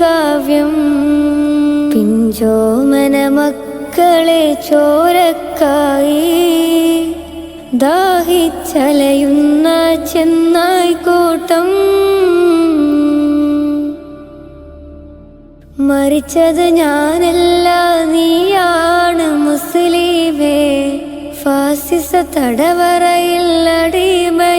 കാവ്യം. പിഞ്ചോമന മക്കളെ ചോരക്കായി. ദാഹിച്ചലയുന്ന ചെന്നായിക്കോട്ടം മരിച്ചത് ഞാനല്ല നീയാണ് മുസ്ലിമേ. ഫാസിസ തടവറയിൽ നിൽപ്പു